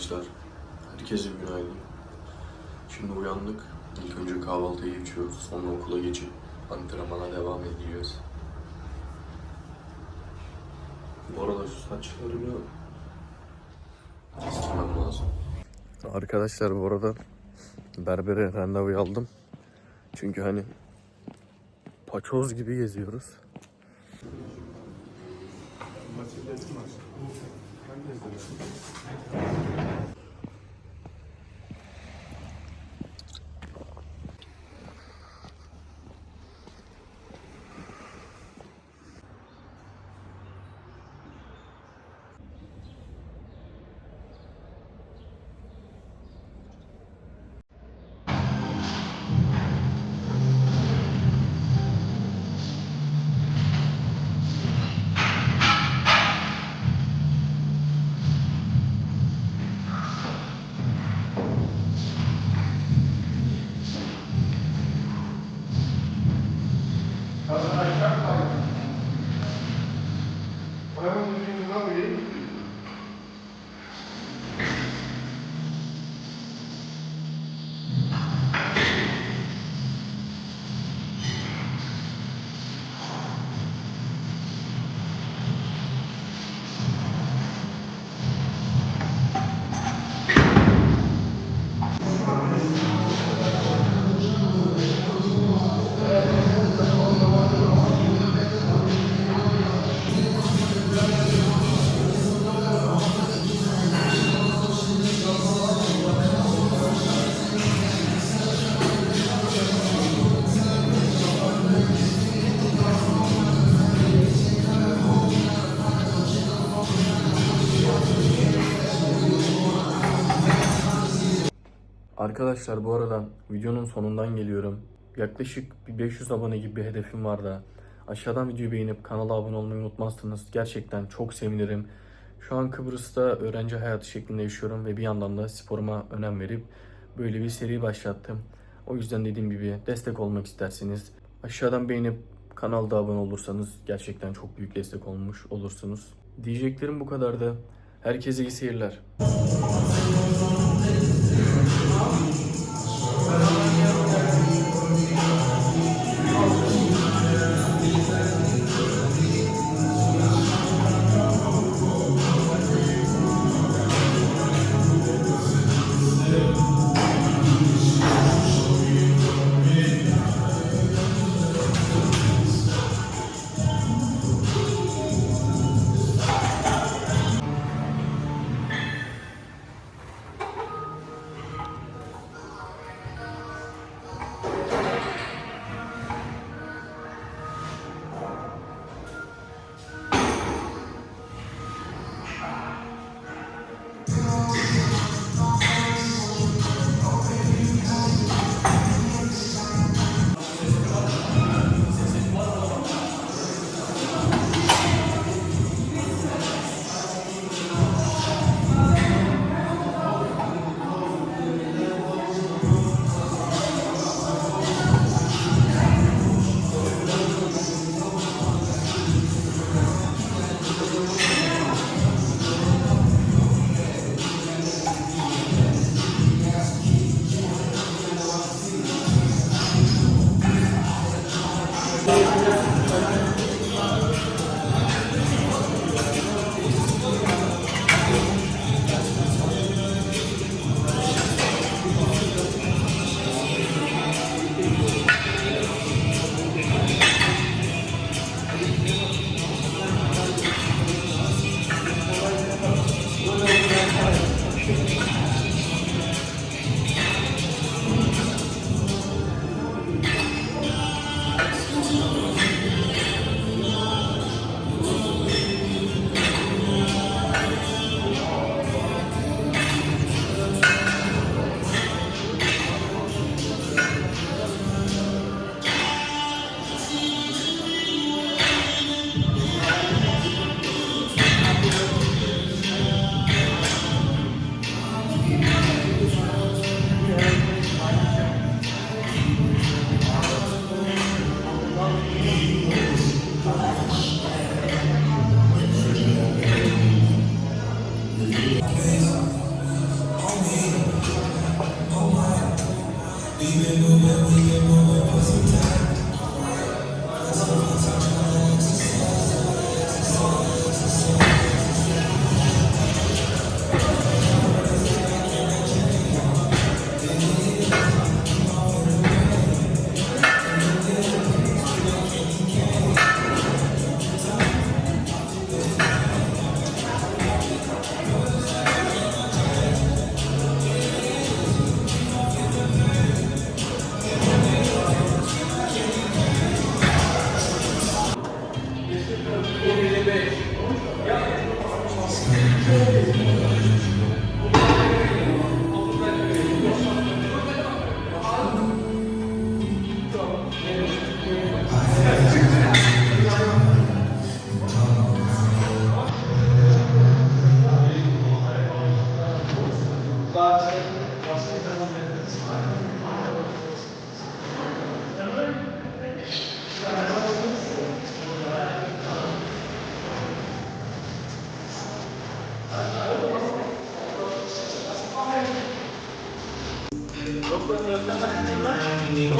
arkadaşlar. Herkese günaydın. Şimdi uyandık. İlk önce kahvaltıyı içiyoruz. Sonra okula geçip antrenmana devam ediyoruz. Bu arada şu saçlarımı kestirmem lazım. Arkadaşlar bu arada berbere randevu aldım. Çünkü hani paçoz gibi geziyoruz. Herkes de Arkadaşlar bu arada videonun sonundan geliyorum. Yaklaşık bir 500 abone gibi bir hedefim var da aşağıdan videoyu beğenip kanala abone olmayı unutmazsanız gerçekten çok sevinirim. Şu an Kıbrıs'ta öğrenci hayatı şeklinde yaşıyorum ve bir yandan da sporuma önem verip böyle bir seri başlattım. O yüzden dediğim gibi destek olmak isterseniz aşağıdan beğenip kanalda abone olursanız gerçekten çok büyük destek olmuş olursunuz. Diyeceklerim bu kadardı. Herkese iyi seyirler.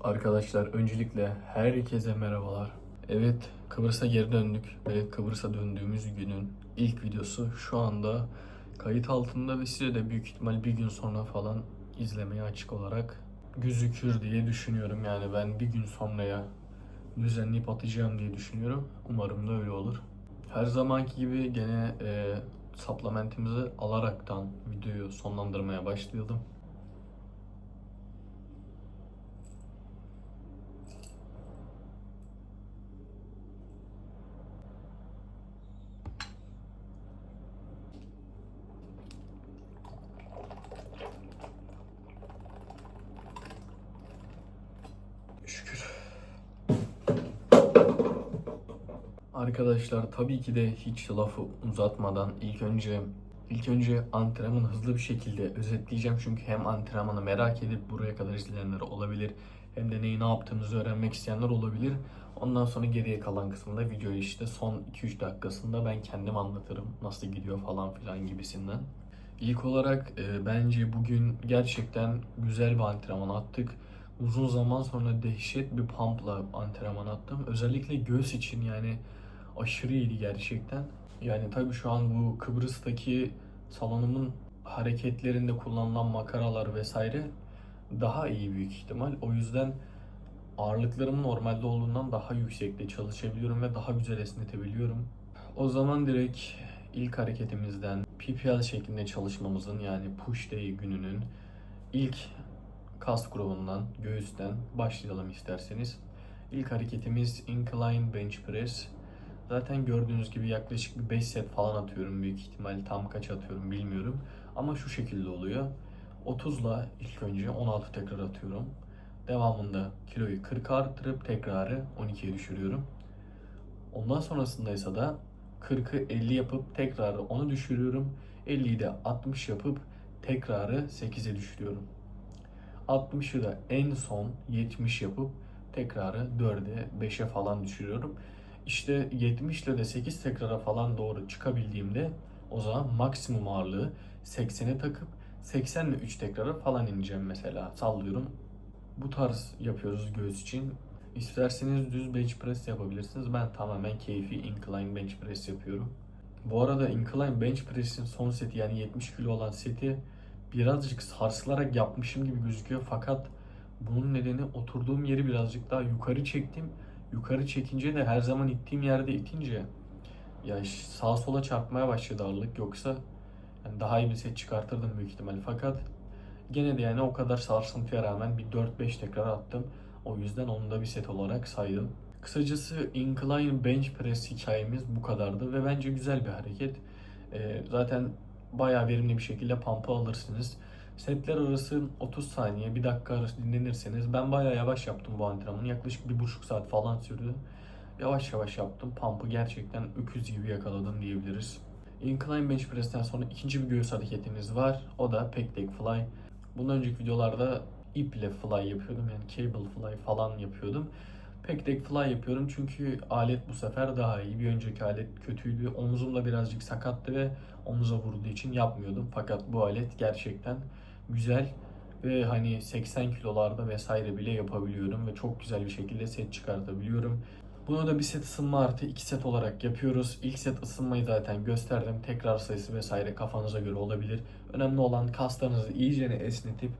Arkadaşlar öncelikle herkese merhabalar. Evet Kıbrıs'a geri döndük ve Kıbrıs'a döndüğümüz günün ilk videosu şu anda kayıt altında ve size de büyük ihtimal bir gün sonra falan izlemeye açık olarak gözükür diye düşünüyorum. Yani ben bir gün sonraya düzenleyip atacağım diye düşünüyorum. Umarım da öyle olur. Her zamanki gibi gene e, supplementimizi alaraktan videoyu sonlandırmaya başlayalım. Arkadaşlar tabii ki de hiç lafı uzatmadan ilk önce ilk önce antrenmanı hızlı bir şekilde özetleyeceğim çünkü hem antrenmanı merak edip buraya kadar izleyenler olabilir hem de neyi ne yaptığımızı öğrenmek isteyenler olabilir. Ondan sonra geriye kalan kısmında videoyu işte son 2-3 dakikasında ben kendim anlatırım nasıl gidiyor falan filan gibisinden. İlk olarak e, bence bugün gerçekten güzel bir antrenman attık. Uzun zaman sonra dehşet bir pumpla antrenman attım. Özellikle göğüs için yani aşırı iyiydi gerçekten. Yani tabii şu an bu Kıbrıs'taki salonumun hareketlerinde kullanılan makaralar vesaire daha iyi büyük ihtimal. O yüzden ağırlıklarım normalde olduğundan daha yüksekte çalışabiliyorum ve daha güzel esnetebiliyorum. O zaman direkt ilk hareketimizden PPL şeklinde çalışmamızın yani push day gününün ilk kas grubundan, göğüsten başlayalım isterseniz. İlk hareketimiz incline bench press. Zaten gördüğünüz gibi yaklaşık bir 5 set falan atıyorum büyük ihtimal. Tam kaç atıyorum bilmiyorum. Ama şu şekilde oluyor. 30'la ilk önce 16 tekrar atıyorum. Devamında kiloyu 40 arttırıp tekrarı 12'ye düşürüyorum. Ondan sonrasında ise da 40'ı 50 yapıp tekrarı 10'u düşürüyorum. 50'yi de 60 yapıp tekrarı 8'e düşürüyorum. 60'ı da en son 70 yapıp tekrarı 4'e 5'e falan düşürüyorum. İşte 70 ile de 8 tekrara falan doğru çıkabildiğimde o zaman maksimum ağırlığı 80'e takıp 80 ile 3 tekrara falan ineceğim mesela. Sallıyorum. Bu tarz yapıyoruz göğüs için. İsterseniz düz bench press yapabilirsiniz. Ben tamamen keyfi incline bench press yapıyorum. Bu arada incline bench press'in son seti yani 70 kilo olan seti birazcık sarsılarak yapmışım gibi gözüküyor. Fakat bunun nedeni oturduğum yeri birazcık daha yukarı çektim. Yukarı çekince de her zaman ittiğim yerde itince ya sağa sola çarpmaya başladı ağırlık. Yoksa yani daha iyi bir set çıkartırdım büyük ihtimalle. Fakat gene de yani o kadar sarsıntıya rağmen bir 4-5 tekrar attım. O yüzden onu da bir set olarak saydım. Kısacası incline bench press hikayemiz bu kadardı ve bence güzel bir hareket. Ee, zaten bayağı verimli bir şekilde pump'ı alırsınız. Setler arası 30 saniye, 1 dakika arası dinlenirseniz ben bayağı yavaş yaptım bu antrenmanı. Yaklaşık 1,5 saat falan sürdü. Yavaş yavaş yaptım. Pump'ı gerçekten öküz gibi yakaladım diyebiliriz. Incline bench press'ten sonra ikinci bir göğüs hareketimiz var. O da pec deck fly. Bundan önceki videolarda iple fly yapıyordum. Yani cable fly falan yapıyordum. Pek tek fly yapıyorum çünkü alet bu sefer daha iyi. Bir önceki alet kötüydü. Omzum da birazcık sakattı ve omuza vurduğu için yapmıyordum. Fakat bu alet gerçekten güzel ve hani 80 kilolarda vesaire bile yapabiliyorum ve çok güzel bir şekilde set çıkartabiliyorum. Bunu da bir set ısınma artı iki set olarak yapıyoruz. İlk set ısınmayı zaten gösterdim. Tekrar sayısı vesaire kafanıza göre olabilir. Önemli olan kaslarınızı iyice esnetip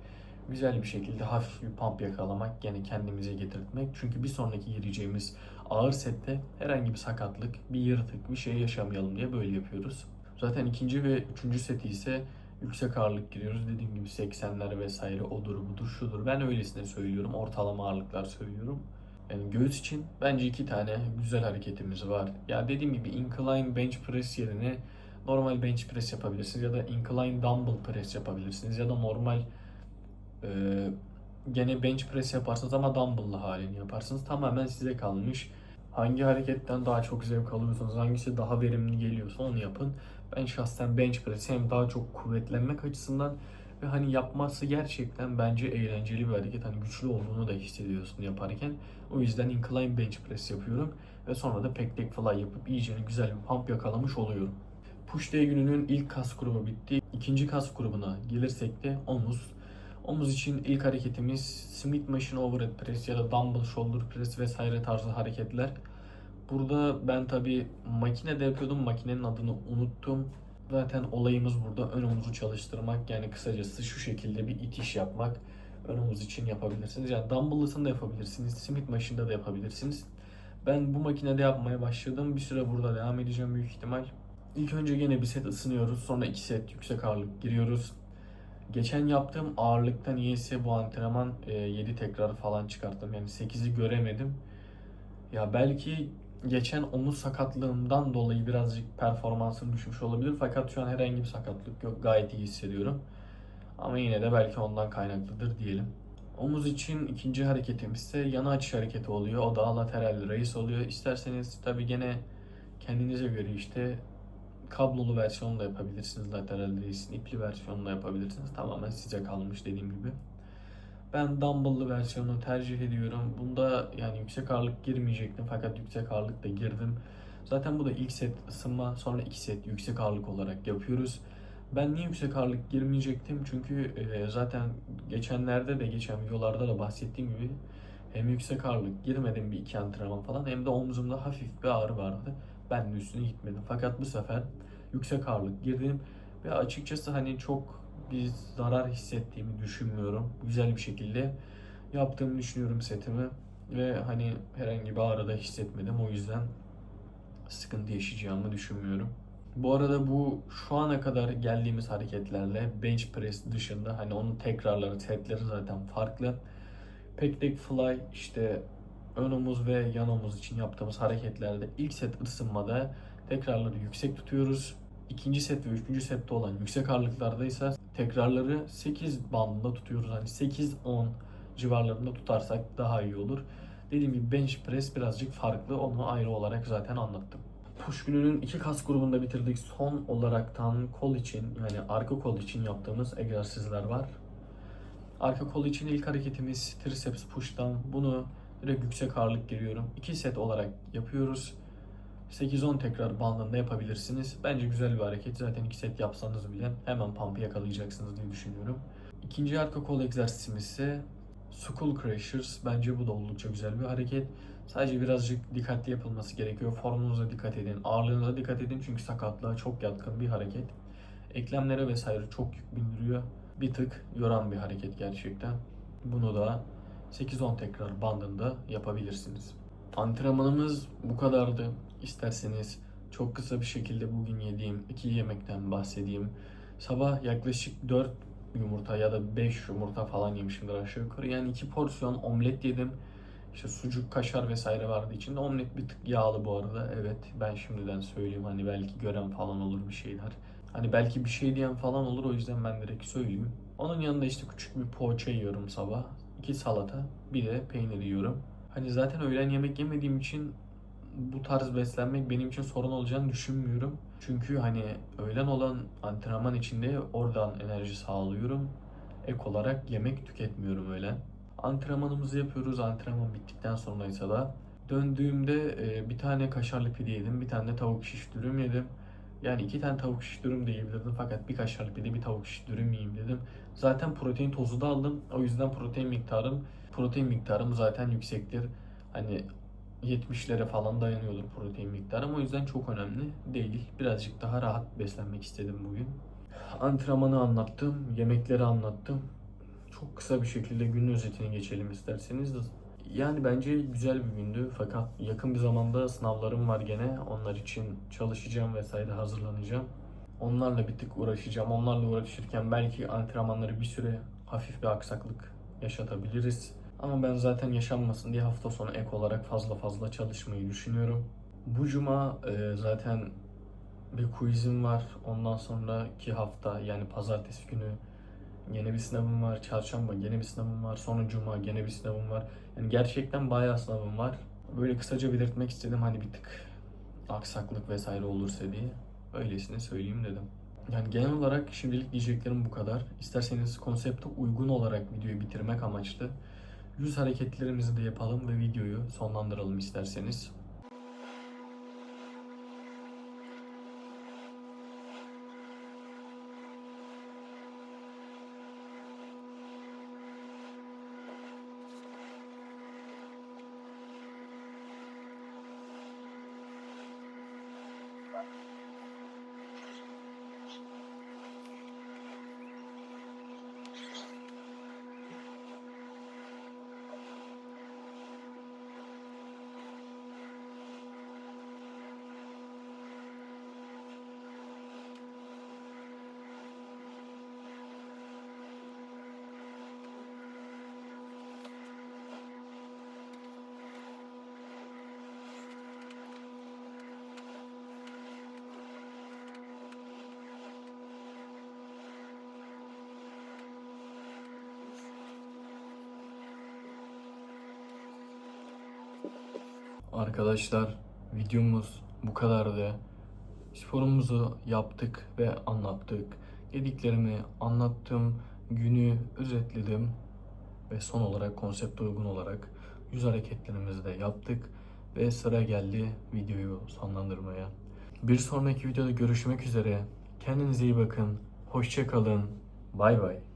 güzel bir şekilde hafif bir pump yakalamak, yani kendimize getirtmek. Çünkü bir sonraki gireceğimiz ağır sette herhangi bir sakatlık, bir yırtık, bir şey yaşamayalım diye böyle yapıyoruz. Zaten ikinci ve üçüncü seti ise yüksek ağırlık giriyoruz. Dediğim gibi 80'ler vesaire odur budur şudur. Ben öylesine söylüyorum. Ortalama ağırlıklar söylüyorum. Yani göğüs için bence iki tane güzel hareketimiz var. Ya dediğim gibi incline bench press yerine normal bench press yapabilirsiniz ya da incline dumbbell press yapabilirsiniz ya da normal ee, gene bench press yaparsınız ama dumbbell'lı halini yaparsınız. Tamamen size kalmış. Hangi hareketten daha çok zevk alıyorsanız, hangisi daha verimli geliyorsa onu yapın. Ben şahsen bench press hem daha çok kuvvetlenmek açısından ve hani yapması gerçekten bence eğlenceli bir hareket. Hani güçlü olduğunu da hissediyorsun yaparken. O yüzden incline bench press yapıyorum. Ve sonra da pec deck fly yapıp iyice güzel bir pump yakalamış oluyorum. Push day gününün ilk kas grubu bitti. İkinci kas grubuna gelirsek de omuz. Omuz için ilk hareketimiz Smith Machine Overhead Press ya da Dumbbell Shoulder Press vesaire tarzı hareketler. Burada ben tabi makinede yapıyordum. Makinenin adını unuttum. Zaten olayımız burada ön omuzu çalıştırmak. Yani kısacası şu şekilde bir itiş yapmak. Ön omuz için yapabilirsiniz. Yani dumbbell'lısını da yapabilirsiniz. Smith Machine'da da yapabilirsiniz. Ben bu makinede yapmaya başladım. Bir süre burada devam edeceğim büyük ihtimal. İlk önce yine bir set ısınıyoruz. Sonra iki set yüksek ağırlık giriyoruz. Geçen yaptığım ağırlıktan iyiyse bu antrenman e, 7 tekrar falan çıkarttım. Yani 8'i göremedim. Ya belki geçen omuz sakatlığımdan dolayı birazcık performansım düşmüş olabilir. Fakat şu an herhangi bir sakatlık yok. Gayet iyi hissediyorum. Ama yine de belki ondan kaynaklıdır diyelim. Omuz için ikinci hareketim ise yana açış hareketi oluyor. O da lateral raise oluyor. İsterseniz tabi gene kendinize göre işte kablolu versiyonu da yapabilirsiniz. Lateral Race'in ipli versiyonunu da yapabilirsiniz. Tamamen size kalmış dediğim gibi. Ben dumbbell'lı versiyonunu tercih ediyorum. Bunda yani yüksek ağırlık girmeyecektim fakat yüksek ağırlık da girdim. Zaten bu da ilk set ısınma sonra iki set yüksek ağırlık olarak yapıyoruz. Ben niye yüksek ağırlık girmeyecektim? Çünkü e, zaten geçenlerde de geçen videolarda da bahsettiğim gibi hem yüksek ağırlık girmedim bir iki antrenman falan hem de omzumda hafif bir ağrı vardı. Ben de üstüne gitmedim. Fakat bu sefer yüksek ağırlık girdim ve açıkçası hani çok bir zarar hissettiğimi düşünmüyorum. Güzel bir şekilde yaptığımı düşünüyorum setimi. Ve hani herhangi bir ağrı da hissetmedim. O yüzden sıkıntı yaşayacağımı düşünmüyorum. Bu arada bu şu ana kadar geldiğimiz hareketlerle bench press dışında hani onun tekrarları, setleri zaten farklı. Pec deck fly işte ön omuz ve yan omuz için yaptığımız hareketlerde ilk set ısınmada tekrarları yüksek tutuyoruz. İkinci set ve üçüncü sette olan yüksek ağırlıklarda ise tekrarları 8 bandında tutuyoruz. Hani 8-10 civarlarında tutarsak daha iyi olur. Dediğim gibi bench press birazcık farklı. Onu ayrı olarak zaten anlattım. Push gününün iki kas grubunda bitirdik. Son olaraktan kol için yani arka kol için yaptığımız egzersizler var. Arka kol için ilk hareketimiz triceps push'tan. Bunu direkt yüksek ağırlık giriyorum. 2 set olarak yapıyoruz. 8-10 tekrar bandında yapabilirsiniz. Bence güzel bir hareket. Zaten 2 set yapsanız bile hemen pump'ı yakalayacaksınız diye düşünüyorum. İkinci arka kol egzersizimiz ise Skull Crushers. Bence bu da oldukça güzel bir hareket. Sadece birazcık dikkatli yapılması gerekiyor. Formunuza dikkat edin, ağırlığınıza dikkat edin çünkü sakatlığa çok yatkın bir hareket. Eklemlere vesaire çok yük bindiriyor. Bir tık yoran bir hareket gerçekten. Bunu da 8-10 tekrar bandında yapabilirsiniz. Antrenmanımız bu kadardı. İsterseniz çok kısa bir şekilde bugün yediğim iki yemekten bahsedeyim. Sabah yaklaşık 4 yumurta ya da 5 yumurta falan yemişimdir aşağı yukarı. Yani 2 porsiyon omlet yedim. İşte sucuk, kaşar vesaire vardı içinde. Omlet bir tık yağlı bu arada. Evet ben şimdiden söyleyeyim hani belki gören falan olur bir şeyler. Hani belki bir şey diyen falan olur o yüzden ben direkt söyleyeyim. Onun yanında işte küçük bir poğaça yiyorum sabah. iki salata, bir de peynir yiyorum. Hani zaten öğlen yemek yemediğim için bu tarz beslenmek benim için sorun olacağını düşünmüyorum. Çünkü hani öğlen olan antrenman içinde oradan enerji sağlıyorum. Ek olarak yemek tüketmiyorum öğlen. Antrenmanımızı yapıyoruz. Antrenman bittikten sonra ise da döndüğümde e, bir tane kaşarlı pide yedim. Bir tane de tavuk şiş dürüm yedim. Yani iki tane tavuk şiş dürüm de yiyebilirdim fakat bir kaşarlı pide bir tavuk şiş dürüm yiyeyim dedim. Zaten protein tozu da aldım. O yüzden protein miktarım protein miktarım zaten yüksektir. Hani 70'lere falan dayanıyordur protein miktarım. O yüzden çok önemli değil. Birazcık daha rahat beslenmek istedim bugün. Antrenmanı anlattım, yemekleri anlattım. Çok kısa bir şekilde günün özetini geçelim isterseniz. Yani bence güzel bir gündü fakat yakın bir zamanda sınavlarım var gene. Onlar için çalışacağım vesaire hazırlanacağım. Onlarla bir tık uğraşacağım. Onlarla uğraşırken belki antrenmanları bir süre hafif bir aksaklık yaşatabiliriz. Ama ben zaten yaşanmasın diye hafta sonu ek olarak fazla fazla çalışmayı düşünüyorum. Bu cuma e, zaten bir quizim var. Ondan sonraki hafta yani pazartesi günü yeni bir sınavım var. Çarşamba yeni bir sınavım var. Sonra cuma yeni bir sınavım var. Yani gerçekten bayağı sınavım var. Böyle kısaca belirtmek istedim hani bir tık aksaklık vesaire olursa diye. Öylesine söyleyeyim dedim. Yani genel olarak şimdilik diyeceklerim bu kadar. İsterseniz konsepte uygun olarak videoyu bitirmek amaçlı yüz hareketlerimizi de yapalım ve videoyu sonlandıralım isterseniz. Arkadaşlar videomuz bu kadardı. Sporumuzu yaptık ve anlattık. Dediklerimi anlattım, günü özetledim ve son olarak konsepte uygun olarak yüz hareketlerimizi de yaptık ve sıra geldi videoyu sonlandırmaya. Bir sonraki videoda görüşmek üzere. Kendinize iyi bakın. Hoşça kalın. Bay bay.